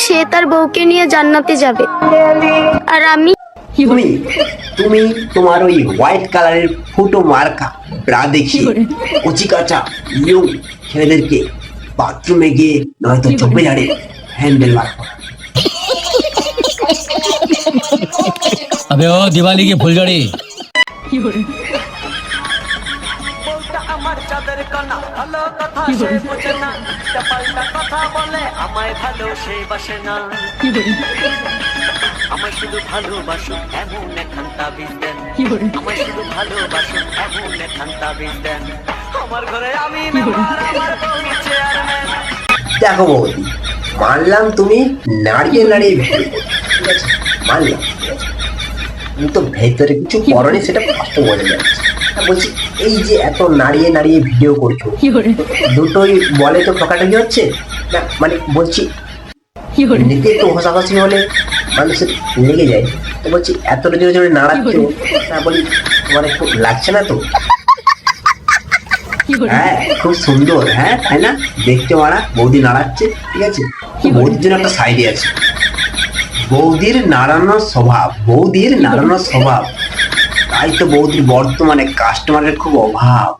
সে তার বউকে নিয়ে জান্নাতে যাবে আর আমি তুমি তুমি তোমার ওই হোয়াইট কালারের ফুটো মার্কা ব্রা দেখিয়ে কচি কাঁচা ইয়ং ছেলেদেরকে বাথরুমে গিয়ে নয়তো চোপে ঝাড়ে হ্যান্ডেল বার করো। अबे ओ दिवाली की फुलझड़ी আমার চাঁদের কণা ভালো কথা সে বোঝে না। পাল্টা কথা বলে আমায় ভালো সে বাসে না। আমায় শুধু ভালোবাসো এমন এখান তাবিজ দেন আমায় শুধু ভালোবাসো এমন এখান তাবিজ দেন আমার ঘরে আমি মেম্বার আমার বউ চেয়ারম্যান দেখো বৌদি মানলাম তুমি নাড়িয়ে নাড়িয়ে ভিডিও ঠিক আছে? মানলাম? কিন্তু ভেতরে কিছু করনি সেটা স্পষ্ট বোঝা যাচ্ছে বলছি এই যে এত নাড়িয়ে নাড়িয়ে ভিডিও করছ দুটোই বলে তো ঠকাটাকি হচ্ছে? না মানে বলছি এমনিতে একটু ঘষাঘষি হলে মানুষের লেগে যায়। তো বলছি এত জোরে জোরে নাড়াচ্ছ? না বলি তোমার একটু লাগছে না তো? হ্যাঁ খুব সুন্দর হ্যাঁ তাই না? দেখতে মারা বৌদি নাড়াচ্ছে ঠিক আছে? বৌদির জন্য একটা সাইডে আছে। বৌদির নাড়ানোর স্বভাব বৌদির নাড়ানোর স্বভাব। তাই তো বৌদির বর্তমানে কাস্টমারের খুব অভাব।